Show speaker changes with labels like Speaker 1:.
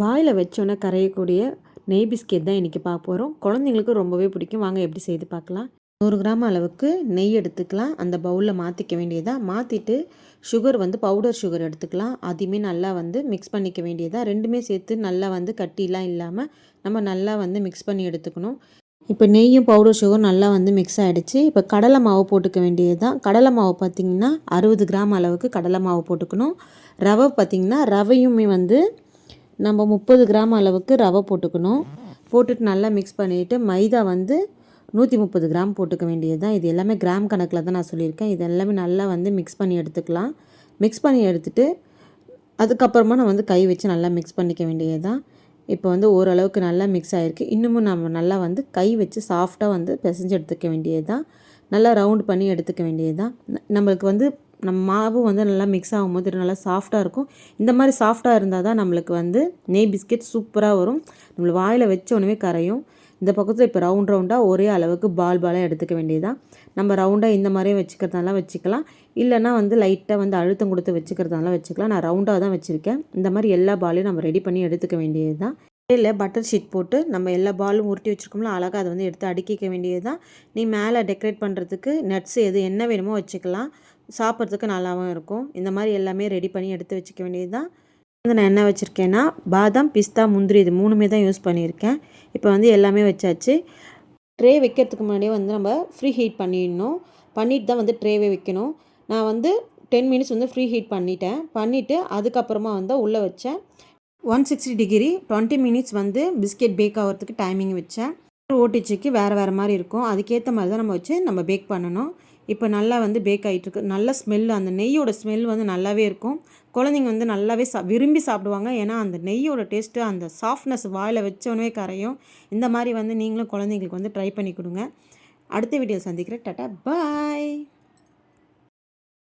Speaker 1: வாயில் வச்சோன்னே கரையக்கூடிய நெய் பிஸ்கெட் தான் இன்றைக்கி பார்க்க போகிறோம் குழந்தைங்களுக்கு ரொம்பவே பிடிக்கும். வாங்க எப்படி செய்து பார்க்கலாம். நூறு கிராம் அளவுக்கு நெய் எடுத்துக்கலாம். அந்த பவுலில் மாற்றிக்க வேண்டியதாக மாற்றிட்டு சுகர் வந்து பவுடர் சுகர் எடுத்துக்கலாம். அதையுமே நல்லா வந்து மிக்ஸ் பண்ணிக்க வேண்டியதாக ரெண்டுமே சேர்த்து நல்லா வந்து கட்டிலாம் இல்லாமல் நம்ம நல்லா வந்து மிக்ஸ் பண்ணி எடுத்துக்கணும். இப்போ நெய்யும் பவுடர் சுகர் நல்லா வந்து மிக்ஸ் ஆகிடுச்சு இப்போ கடலை மாவு போட்டுக்க வேண்டியது தான் கடலை மாவு பார்த்திங்கன்னா அறுபது கிராம் அளவுக்கு கடலை மாவு போட்டுக்கணும். ரவை பார்த்திங்கன்னா ரவையுமே வந்து நம்ம முப்பது கிராம் அளவுக்கு ரவை போட்டுக்கணும். போட்டுட்டு நல்லா மிக்ஸ் பண்ணிவிட்டு மைதா வந்து நூற்றி முப்பது கிராம் போட்டுக்க வேண்டியது தான் இது எல்லாமே கிராம் கணக்கில் தான் நான் சொல்லியிருக்கேன். இது எல்லாமே நல்லா வந்து மிக்ஸ் பண்ணி எடுத்துக்கலாம். மிக்ஸ் பண்ணி எடுத்துகிட்டு அதுக்கப்புறமா நான் வந்து கை வச்சு நல்லா மிக்ஸ் பண்ணிக்க வேண்டியது தான் இப்போ வந்து ஓரளவுக்கு நல்லா மிக்ஸ் ஆகிருக்கு இன்னமும் நம்ம நல்லா வந்து கை வச்சு சாஃப்டாக வந்து பிசைஞ்சு எடுத்துக்க வேண்டியது தான் நல்லா ரவுண்ட் பண்ணி எடுத்துக்க வேண்டியது தான் நம்மளுக்கு வந்து நம்ம மாவு வந்து நல்லா மிக்ஸ் ஆகும்போது நல்லா சாஃப்டாக இருக்கும். இந்த மாதிரி சாஃப்டாக இருந்தால் தான் நம்மளுக்கு வந்து நெய் பிஸ்கெட் சூப்பராக வரும். நம்மளுக்கு வாயில் வச்ச உடனே கரையும். இந்த பக்கத்தில் இப்போ ரவுண்ட் ரவுண்டாக ஒரே அளவுக்கு பால் பாலாக எடுத்துக்க வேண்டியதான் நம்ம ரவுண்டாக இந்த மாதிரியே வச்சுக்கிறதால வச்சுக்கலாம். இல்லைனா வந்து லைட்டாக வந்து அழுத்தம் கொடுத்து வச்சுக்கிறதால வச்சுக்கலாம். நான் ரவுண்டாக தான் வச்சுருக்கேன். இந்த மாதிரி எல்லா பாலையும் நம்ம ரெடி பண்ணி எடுத்துக்க வேண்டியது தான் இல்லை பட்டர் ஷீட் போட்டு நம்ம எல்லா பாலும் உருட்டி வச்சுருக்கோம்ல அழகாக அதை வந்து எடுத்து அடுக்கிக்க வேண்டியது தான் நீ மேலே டெக்கரேட் பண்ணுறதுக்கு நட்ஸ் எது என்ன வேணுமோ வச்சுக்கலாம். சாப்பிட்றதுக்கு நல்லாவும் இருக்கும். இந்த மாதிரி எல்லாமே ரெடி பண்ணி எடுத்து வச்சுக்க வேண்டியது தான் வந்து நான் என்ன வச்சுருக்கேன்னா பாதாம் பிஸ்தா முந்திரி இது மூணுமே தான் யூஸ் பண்ணியிருக்கேன். இப்போ வந்து எல்லாமே வச்சாச்சு. ட்ரே வைக்கிறதுக்கு முன்னாடியே வந்து நம்ம ஃப்ரீ ஹீட் பண்ணிடணும். பண்ணிட்டு தான் வந்து ட்ரேவே வைக்கணும். நான் வந்து டென் மினிட்ஸ் வந்து ஃப்ரீ ஹீட் பண்ணிட்டேன். பண்ணிவிட்டு அதுக்கப்புறமா வந்து உள்ளே வச்சேன். One sixty degree twenty minutes வந்து பிஸ்கெட் பேக் ஆகிறதுக்கு டைமிங் வச்சேன். ஓடிச்சிக்கு வேறு வேறு மாதிரி இருக்கும். அதுக்கேற்ற மாதிரி தான் நம்ம வச்சு நம்ம பேக் பண்ணணும். இப்போ நல்லா வந்து பேக் ஆகிட்டுருக்கு நல்ல ஸ்மெல் அந்த நெய்யோட ஸ்மெல் வந்து நல்லாவே இருக்கும். குழந்தைங்க வந்து நல்லாவே சா விரும்பி சாப்பிடுவாங்க. ஏன்னா அந்த நெய்யோட டேஸ்ட்டு அந்த சாஃப்ட்னஸ் வாயில் வச்சோடனே கரையும். இந்த மாதிரி வந்து நீங்களும் குழந்தைங்களுக்கு வந்து ட்ரை பண்ணி கொடுங்க. அடுத்த வீடியோ சந்திக்கிறேன். டாட்டா பாய்